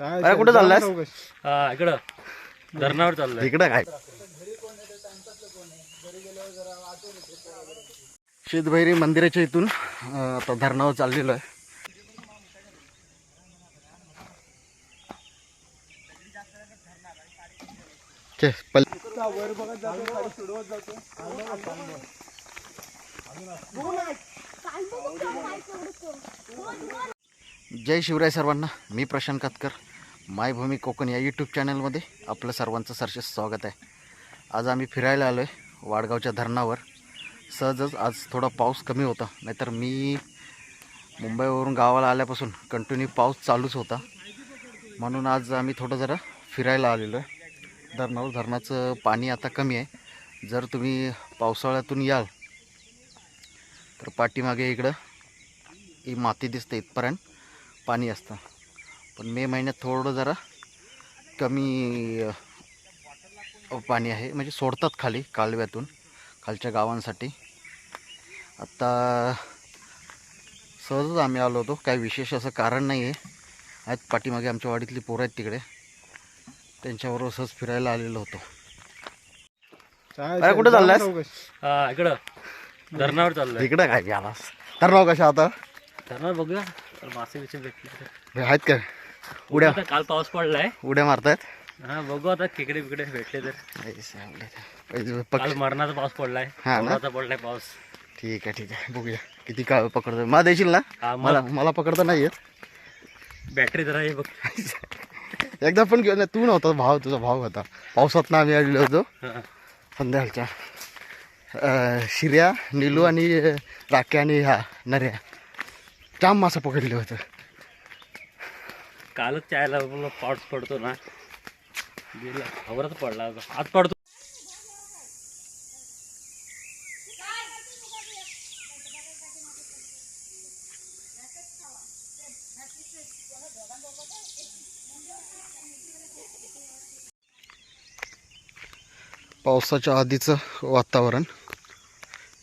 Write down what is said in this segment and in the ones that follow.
अरे कुठे चाललास हा इकडं. धरणावर चाललोय. इकडं काय? शेतभैरी मंदिराच्या इथून आता धरणावर चाललेलो आहे. जय शिवराय सर्वांना मी प्रशांत कातकर. मायभूमी कोकण या यूट्यूब चॅनलमध्ये आपलं सर्वांचं सरसेस स्वागत आहे. आज आम्ही फिरायला आलो आहे वाडगावच्या धरणावर. सहजच आज थोडा पाऊस कमी होता नाहीतर मी मुंबईवरून गावाला आल्यापासून कंटिन्यू पाऊस चालूच होता. म्हणून आज आम्ही थोडं जरा फिरायला आलेलो आहे. धरणावर धरणाचं पाणी आता कमी आहे. जर तुम्ही पावसाळ्यातून याल तर पाठीमागे इकडं ही माती दिसते इथपर्यंत पाणी असतं. पण मे महिन्यात थोडं जरा कमी पाणी आहे. म्हणजे सोडतात खाली कालव्यातून खालच्या गावांसाठी. आत्ता सहजच आम्ही आलो होतो. काही विशेष असं कारण नाही आहे. आहेत पाठीमागे आमच्या वाडीतली पोरं आहेत तिकडे. त्यांच्याबरोबर सहज फिरायला आलेलो होतो. अरे कुठे चाललास हा इकडं. धरणावर चाललोय. इकडं काय गेलास तर नाव कशा आता? धरणावर बघूया. तर मासे बिचे भेटले आहेत का उड्या. काल पाऊस पडलाय. उड्या मारतायत? हा बघू आता खेकडे बिकडे भेटले तर. काल मरणाचा पाऊस पडलाय. हा पडलाय पाऊस. ठीक आहे ठीक आहे. बघूया. किती काळ पकडतो मला देशील ना? हा मला मला पकडता नाही येत. बॅटरी जरा बघ. एकदा पण घेऊन तू नव्हता भाव तुझा भाव होता. पावसात ना आम्ही आलेलो होतो. संध्याकाळच्या. शिर्या निलू आणि राख्या आणि हा नऱ्या. जाम मासा पकडले होतं. कालच चायला पाऊस पडतो ना. गेला. खबरच पडला आता. आज पडतो. पावसाच्या आधीचं वातावरण.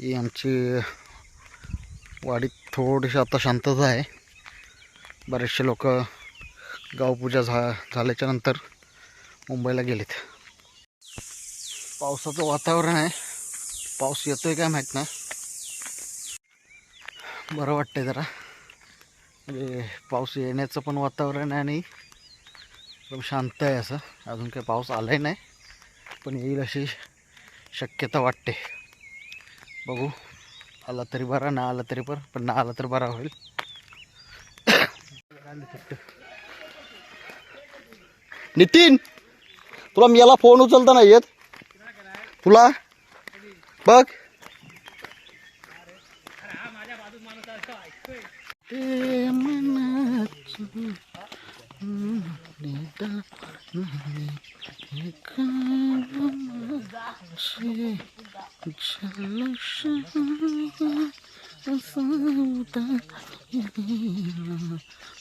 ही आमची वाडीत थोडीशी आता शांतता आहे. बरेचसे लोक गावपूजा झा झाल्याच्यानंतर मुंबईला गेलेत. पावसाचं वातावरण आहे. पाऊस येतोय काय माहीत नाही. बरं वाटतंय जरा. म्हणजे पाऊस येण्याचं पण वातावरण आहे आणि एकदम शांत आहे असं. अजून काही पाऊस आलाही नाही पण येईल अशी शक्यता वाटते. बघू आला तरी बरा ना आला तरी बरं पण ना आला तर बरा होईल. नितीन तुला मी याला फोन उचलता नाही येत? तुला? बघ.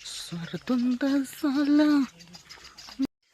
स्वतंत्र झाला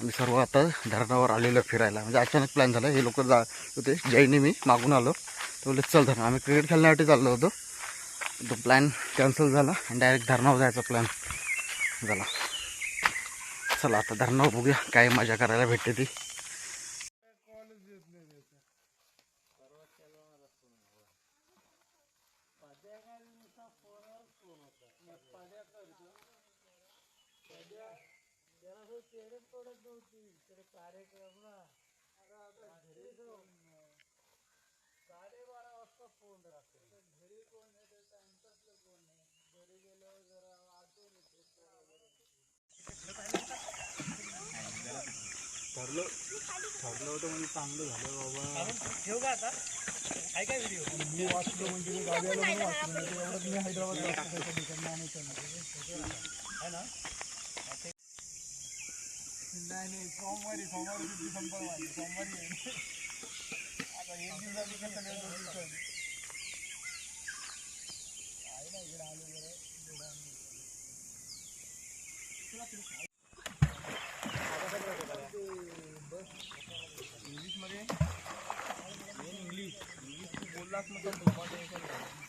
आम्ही सर्व आता धरणावर आलेलो फिरायला. म्हणजे अचानक प्लॅन झाला. हे लोक जा होते. जयने मी मागून आलो. तर बोलले चल धरण. आम्ही क्रिकेट खेळण्यासाठी चाललो होतो. तो प्लॅन कॅन्सल झाला आणि डायरेक्ट धरणावर जायचा प्लॅन झाला. चला आता धरणावर बघूया काय मजा करायला भेटते ती. त्याला तो चेडे पडत नव्हती. तिकडे कार्यक्रमला साडेबारा वाजता फोन राहते घरी कोण आहे? टाइमपासलं कोण आहे. घरी गेल्यावर जरा आठवण येते. ठरलं होतं म्हणजे चांगलं झालं बाबा. ठेव का आता? काय काय व्हिडिओ मी वाचलो म्हणजे मी गावी मी हैदराबाद आहे ना? नाही नाही सोमवारी सोमवारी सुट्टी संपल माझी. सोमवारी आहे. आता एक दिवसाची कसं काय दोन दिवसाची आहे ना इकडे आलो इंग्लिशमध्ये? English English. तू बोललास मग तो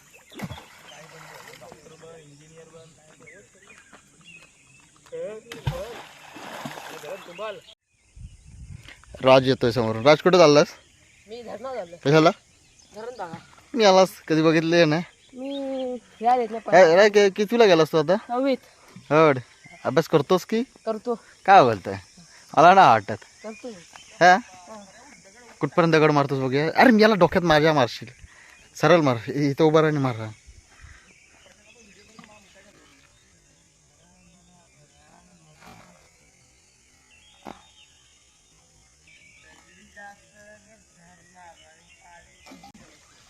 राज येतोय समोरून राज कुठे चाललास? मी धरणं झालं कशाला? धरण बघा. मी आलास. कधी बघितले ना मी या कि- कितवीला गेलास तू आता? नववीत हड. अभ्यास करतोस की? करतो. काय बोलतोय? मला ना वाटत. करतो हा? कुठपर्यंत दगड मारतोस बघूया. अरे मी याला डोक्यात माझ्या मारशील. सरळ मार. इ- इथं उभा राहा आणि मार.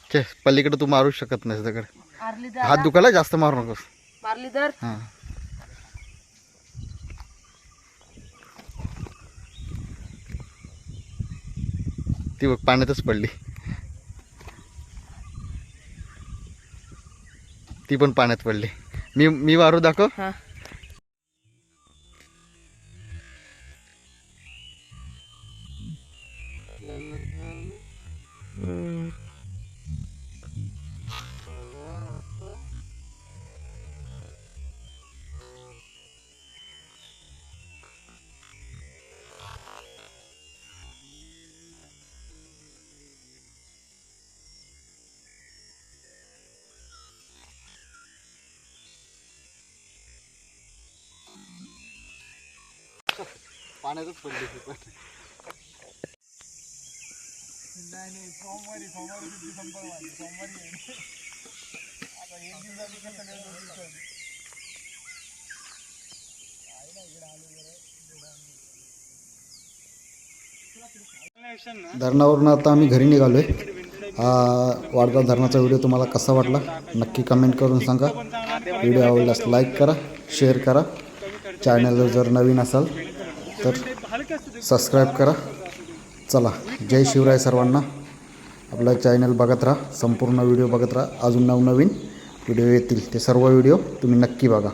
छे पलीकडे तू मारू शकत दगड मारली हात तर दुखायला जास्त मारू नकोस. मारली तर? हां. ती बघ पाण्यातच पडली. ती पण पाण्यात पडली. मी मी वारू दाखव. हा. पाण्यातच पडली ती पण. धरणावरून आता आम्ही घरी निघालो आहे हा वाडगाव धरणाचा व्हिडिओ तुम्हाला कसा वाटला नक्की कमेंट करून सांगा. व्हिडिओ आवडल्यास लाईक करा शेअर करा. चॅनलवर जर नवीन असाल तर सबस्क्राईब करा. चला जय शिवराय सर्वांना. आपला चॅनल बघत राहा संपूर्ण व्हिडिओ बघत राहा. अजून नवनवीन व्हिडिओ येतील. ते सर्व व्हिडिओ तुम्ही नक्की बघा.